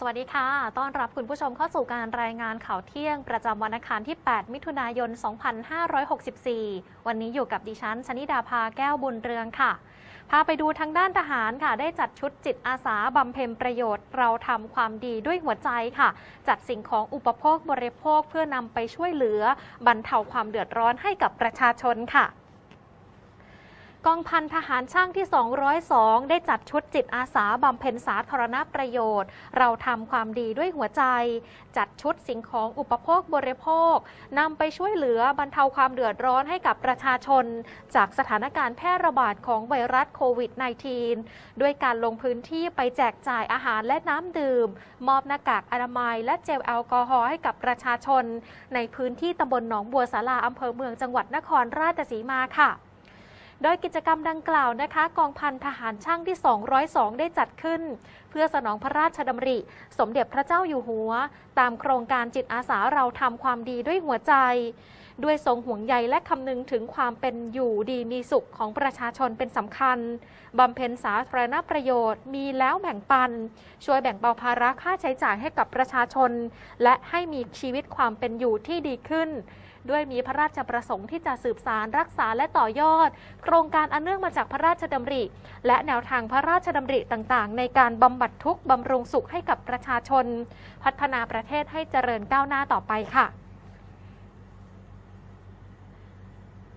สวัสดีค่ะ ต้อนรับคุณผู้ชมเข้าสู่การรายงานข่าวเที่ยง ประจำวันอังคารที่ 8 มิถุนายน 2564 วันนี้อยู่กับดิฉันชนิดาภาแก้วบุญเรืองค่ะ พาไปดูทางด้านทหารค่ะ ได้จัดชุดจิตอาสาบำเพ็ญประโยชน์ เราทำความดีด้วยหัวใจค่ะ จัดสิ่งของอุปโภคบริโภคเพื่อนำไปช่วยเหลือบรรเทาความเดือดร้อนให้กับประชาชนค่ะ กองพันทหารช่างที่ 202 ได้จัดชุดจิตอาสาบำเพ็ญสาธารณประโยชน์ เราทำความดีด้วยหัวใจ จัดชุดสิ่งของอุปโภคบริโภคนำไปช่วยเหลือบรรเทาความเดือดร้อนให้กับประชาชน จากสถานการณ์แพร่ระบาดของไวรัสโควิด -19 ด้วยการลงพื้นที่ไปแจกจ่ายอาหารและน้ำดื่ม มอบหน้ากากอนามัยและเจลแอลกอฮอล์ให้กับประชาชน ในพื้นที่ตำบลหนองบัวสาราอำเภอเมืองจังหวัดนครราชสีมาค่ะ โดยกิจกรรมดังกล่าวนะคะ กองพันทหารช่างที่ 202 ได้จัดขึ้น เพื่อสนองพระราชดำริ สมเด็จพระเจ้าอยู่หัว ตามโครงการจิตอาสาเราทำความดีด้วยหัวใจ ด้วยทรงห่วงใยและคำนึงถึงความเป็นอยู่ดีมีสุขของประชาชนเป็นสำคัญบำเพ็ญสาธารณประโยชน์ มีแล้วแบ่งปัน ช่วยแบ่งเบาภาระค่าใช้จ่ายให้กับประชาชน และให้มีชีวิตความเป็นอยู่ที่ดีขึ้น ด้วยมีพระราชประสงค์ที่จะสืบสารรักษาและต่อยอด โครงการอันเนื่องมาจากพระราชดำริ และแนวทางพระราชดำริต่างๆ ในการบำบัดทุกข์บำรุงสุขให้กับประชาชน พัฒนาประเทศให้เจริญก้าวหน้าต่อไปค่ะ